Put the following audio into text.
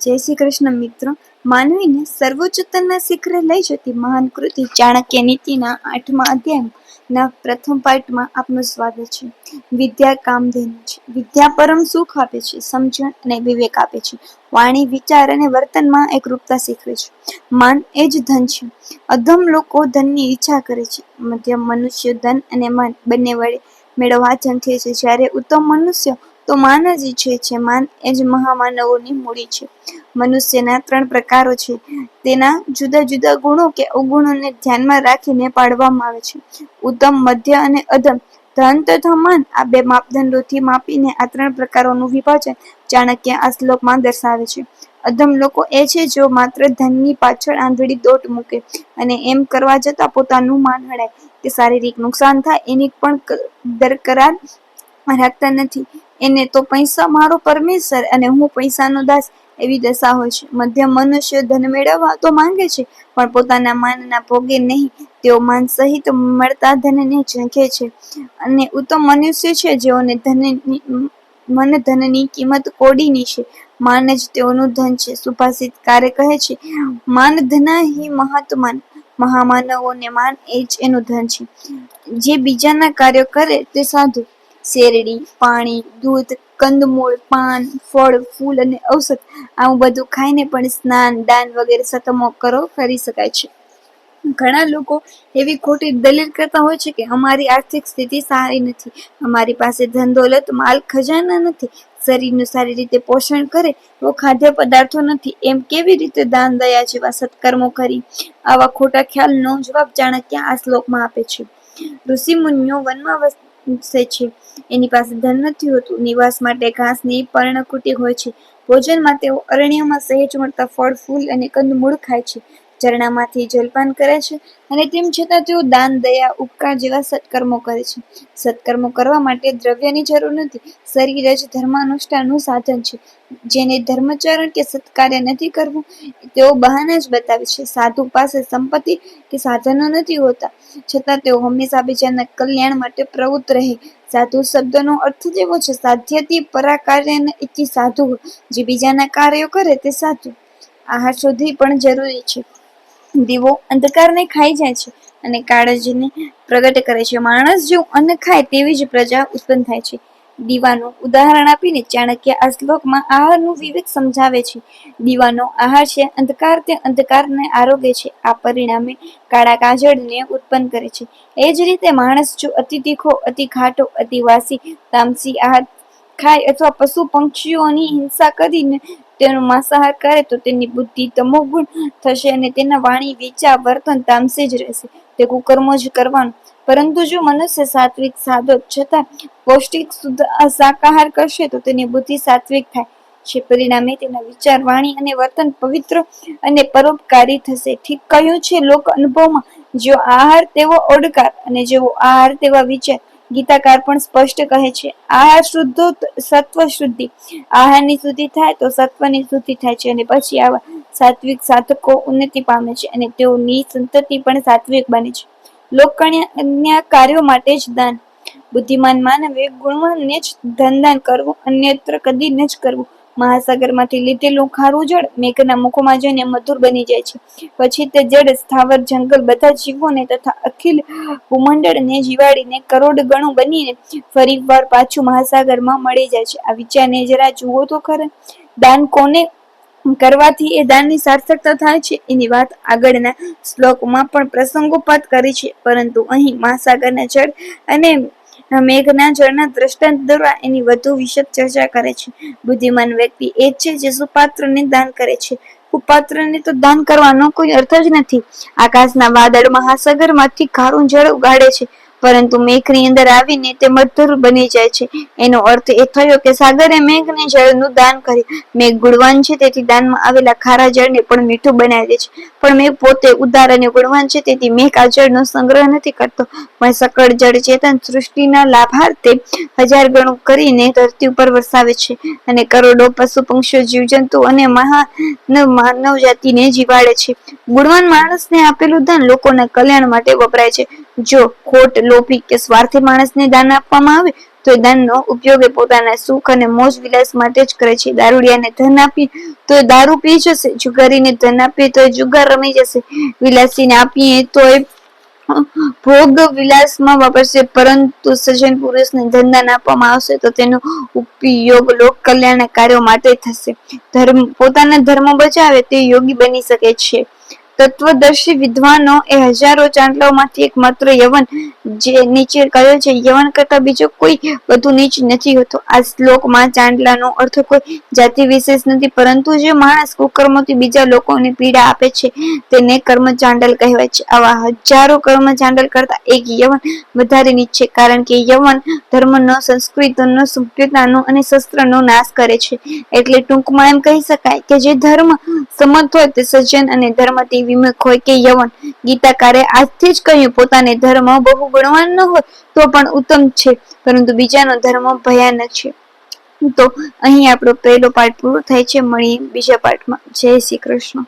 જય શ્રી કૃષ્ણ મિત્રો. માનવીને સર્વોચ્ચતના શિખરે લઈ જતી મહાન કૃતિ ચાણક્ય નીતિના આઠમા અધ્યાયના પ્રથમ પાઠમાં આપનું સ્વાગત છે. વિદ્યા કામધેનુ છે. વિદ્યા પરમ સુખ આપે છે, સમજણ અને વિવેક આપે છે. વાણી, વિચાર અને વર્તનમાં એકરૂપતા શીખવે છે. માન એ જ ધન છે. અધમ લોકો ધનની ઈચ્છા કરે છે. મધ્યમ મનુષ્ય ધન અને માન બંને વડે મેળવવા ઝંખે છે. જ્યારે ઉત્તમ મનુષ્ય તો માન જ ઈચ્છે માન એ જ મહામાનવોની મૂડી છે. મનુષ્યના ત્રણ પ્રકારો છે. તેના જુદા જુદા ગુણો કે અવગુણોને ધ્યાનમાં રાખીને પાડવામાં આવે છે. ઉત્તમ, મધ્ય અને અધમ. ધન તથા માન આ બે માપદંડોથી માપીને આ ત્રણ પ્રકારોનું વિભાજન ચાણક્ય આ શ્લોકમાં દર્શાવે છે. અધમ લોકો એ છે જેઓ માત્ર ધનની પાછળ આંધળી દોટ મૂકે અને એમ કરવા જતાં પોતાનું માન હડાય કે શારીરિક નુકસાન થાય, એની પણ દરકરાર રાખતા નથી. એને તો પૈસા મારો પરમેશ્વર અને હું પૈસાનો દાસ એવી દશા હોય છે. મધ્યમ મનુષ્ય ધન મેળવવા તો માંગે છે, પણ પોતાના માનના ભોગે નહીં. તેઓ માન સહિત મળતા ધનને ઝંખે છે. અને ઉત્તમ મનુષ્ય છે, જેઓને ધનની, મન ધનની કિંમત કોડીની છે. માન જ તેઓનું ધન છે, સુભાષિત કારે કહે છે, માન ધના હિ મહાત્માન, મહામાનવોને માન એ જ એનું ધન છે. જે બીજાના કાર્યો કરે તે સાધુ શેરડી, પાણી, દૂધ, કંદમૂળ, પાન, ફળ, ફૂલ અને ઔષધ. આવું બધું ખાઈને પણ સ્નાન, દાન વગેરે સતમો કરો, કરી શકાય છે. ઘણા લોકો એવી ખોટી દલીલ કરતા હોય છે કે અમારી આર્થિક સ્થિતિ સારી નથી. અમારી પાસે ધન દોલત માલ, ખજાના નથી. શરીરનું સારી રીતે પોષણ કરે તો ખાદ્ય પદાર્થો નથી. એમ કેવી રીતે દાન, દયા જેવા સત્કર્મો કરી? આવા ખોટા ખ્યાલનો જવાબ ચાણક્ય આ શ્લોકમાં આપે છે? ઋષિ મુનિઓ વનમાં વસે છે. એની પાસે ધન નથી હોતું. નિવાસ માટે ઘાસની પર્ણકુટી હોય છે. ભોજનમાં તેઓ અરણ્યમાં સહેજ મળતા ફળ, ફૂલ અને કંદમૂળ ખાય છે. ઝરણામાંથી જલપાન કરે છે અને તેમ છતાં તેઓ દાન, દયા, ઉપકાર જેવા સત્કર્મો કરે છે. સત્કર્મો કરવા માટે દ્રવ્યની જરૂર નથી. શરીર જ ધર્માનુષ્ઠાનનું સાધન છે. જેને ધર્મચરણ કે સત્કાર્ય નથી કરવું, તેઓ બહાના જ બતાવે છે. સાધુ પાસે સંપત્તિ કે સાધનો નથી હોતા. છતાં તેઓ હંમેશા બીજાના કલ્યાણ માટે પ્રવૃત્ત રહે. સાધુ શબ્દનો અર્થ જ એવો છે, સાધ્યથી પરાકાર્યને ઇચ્છી સાધુ જે બીજાના કાર્યો કરે તે સાધુ. આહાર શોધવી પણ જરૂરી છે. દીવો અંધકારને ખાઈ જાય છે અને કાળજને પ્રગટ કરે છે. માણસ જેવું અન્ન ખાય તેવી જ પ્રજા ઉત્પન્ન થાય છે. દીવાનું ઉદાહરણ આપીને ચાણક્ય આ શ્લોકમાં આહારનું વિવેક સમજાવે છે. દીવાનો આહાર છે અંધકાર તે અંધકારને આરોગે છે. આ પરિણામે કાળા કાજળને ઉત્પન્ન કરે છે. એ જ રીતે માણસ જો અતિ તીખો, અતિ ખાટો, અતિ વાસી, તામસી આહાર ખાય અથવા પશુ પંક્ષીઓની હિંસા કરીને તેનો માંસાહાર કરે તો તેની બુદ્ધિ તમોગુણ થશે અને તેના વાણી, વિચાર, વર્તન તામસી જ રહેશે. તે કુકર્મ જ કરવાનું. પરંતુ જો મનુષ્ય સાત્વિક સાધો છતાં પૌષ્ટિક શુદ્ધ શાકાહાર કરશે તો તેની બુદ્ધિ સાત્વિક થાય છે. પરિણામે તેના વિચાર, વાણી અને વર્તન પવિત્ર અને પરોપકારી થશે. ઠીક કહ્યું છે, લોક અનુભવમાં જેવો આહાર તેવો ઓડકાર અને જેવો આહાર તેવા વિચાર ગીતાકાર પણ સ્પષ્ટ કહે છે, આહાર શુદ્ધો સત્વ શુદ્ધિ. આહારની શુદ્ધિ થાય તો સત્વની શુદ્ધિ થાય છે અને પછી આવા સાત્વિક સાધકો ઉન્નતિ પામે છે અને તેઓની સંતતિ પણ સાત્વિક બને છે. લોકકલ્યાણ કાર્યો માટે જ દાન. બુદ્ધિમાન માનવે ગુણવાનને જ ધનદાન કરવું, અન્યત્ર કદી ન જ કરવું. મહાસાગરમાંથી લીધેલું ખારું જળ મેઘના મુખમાં જઈને મધુર બની જાય છે. પછી તે જળ સ્થાવર જંગલ બધા જીવોને તથા અખિલ ભૂમંડળને જીવાડીને કરોડ ગણું બનીને ફરી વાર પાછું મહાસાગરમાં મળી જાય છે. આ વિચારને જરા જુઓ તો ખરા. દાન કોને કરવાથી એ દાનની સાર્થકતા થાય છે? એની વાત આગળના શ્લોકમાં પણ પ્રસંગોપાત કરી છે. પરંતુ અહીં મહાસાગરના જળ અને મેઘના જળના દ્રષ્ટાંત દ્વારા એની વધુ વિશદ ચર્ચા કરે છે. બુદ્ધિમાન વ્યક્તિ એ છે જે સુપાત્રને દાન કરે છે. કુપાત્રને તો દાન કરવાનો કોઈ અર્થ જ નથી. આકાશના વાદળ મહાસાગરમાંથી ખારું જળ ઉગાડે છે. પરંતુ મેઘની અંદર આવીને તે મધુર બની જાય છે. એનો અર્થ એ થયો કે સાગરે મેઘને જળનું દાન કર્યું. મેઘ ગુણવાન છે, તેથી દાનમાં આવેલા ખારા જળને પણ મીઠું બનાવી દે છે. પણ મેઘ પોતે ઉદાર અને ગુણવાન છે, તેથી મેઘ આ જળનો સંગ્રહ નથી કરતો. પણ સકળ જળ ચેતન સૃષ્ટિના લાભાર્થે હજાર ગણું કરીને ધરતી ઉપર વરસાવે છે અને કરોડો પશુ પંક્ષીઓ જીવજંતુ અને મહાન માનવ જાતિને જીવાડે છે. ગુણવાન માણસને આપેલું ધન લોકોના કલ્યાણ માટે વપરાય છે. જો ખોટ લોભી કે સ્વાર્થી માણસને દાન આપવામાં આવે, તો એ દાનનો ઉપયોગ એ પોતાના સુખ અને મોજ વિલાસ માટે જ કરે છે. દારૂડિયાને ધન આપીએ તો એ દારૂ પી જશે. જુગારીને ધન આપીએ તો એ જુગાર રમી જશે. વિલાસીને આપીએ, તો એ ભોગ વિલાસમાં વાપરશે. પરંતુ સજ્જન પુરુષને ધંધાન આપવામાં આવશે, તો તેનો ઉપયોગ લોક કલ્યાણના કાર્યો માટે થશે. ધર્મ, પોતાના ધર્મ બચાવે તે યોગી બની શકે છે. તત્વદર્શી વિદ્વાનો એ હજારો ચાંદલાઓમાંથી એક માત્ર યવન, જે નીચે કહ્યો છે, યવન કરતા બીજો કોઈ વધુ નીચ નથી હોતો. આ શ્લોકમાં ચાંદલાનો અર્થ કોઈ જાતિ વિશેષ નથી, પરંતુ જે માણસ કુકર્મોથી બીજા લોકોને પીડા આપે છે, તેને કર્મ ચાંડલ કહેવાય છે. આવા હજારો કર્મ ચાંડલ કરતા એક યવન વધારે નીચ છે, કારણ કે યવન ધર્મનો, સંસ્કૃતિનો સભ્યતાનો અને શસ્ત્રનો નાશ કરે છે. એટલે ટૂંકમાં એમ કહી શકાય કે જે ધર્મ સમર્થ હોય તે સજ્જન અને ધર્મથી વિમુખ હોય કે યવન ગીતાકારે આજથી જ કહ્યું, પોતાને ધર્મ બહુ ગુણવાન ન હોય તો પણ ઉત્તમ છે, પરંતુ બીજાનો ધર્મ ભયાનક છે. તો અહીં આપણો પહેલો પાઠ પૂરો થાય છે, મળીએ બીજા પાઠમાં. જય શ્રી કૃષ્ણ.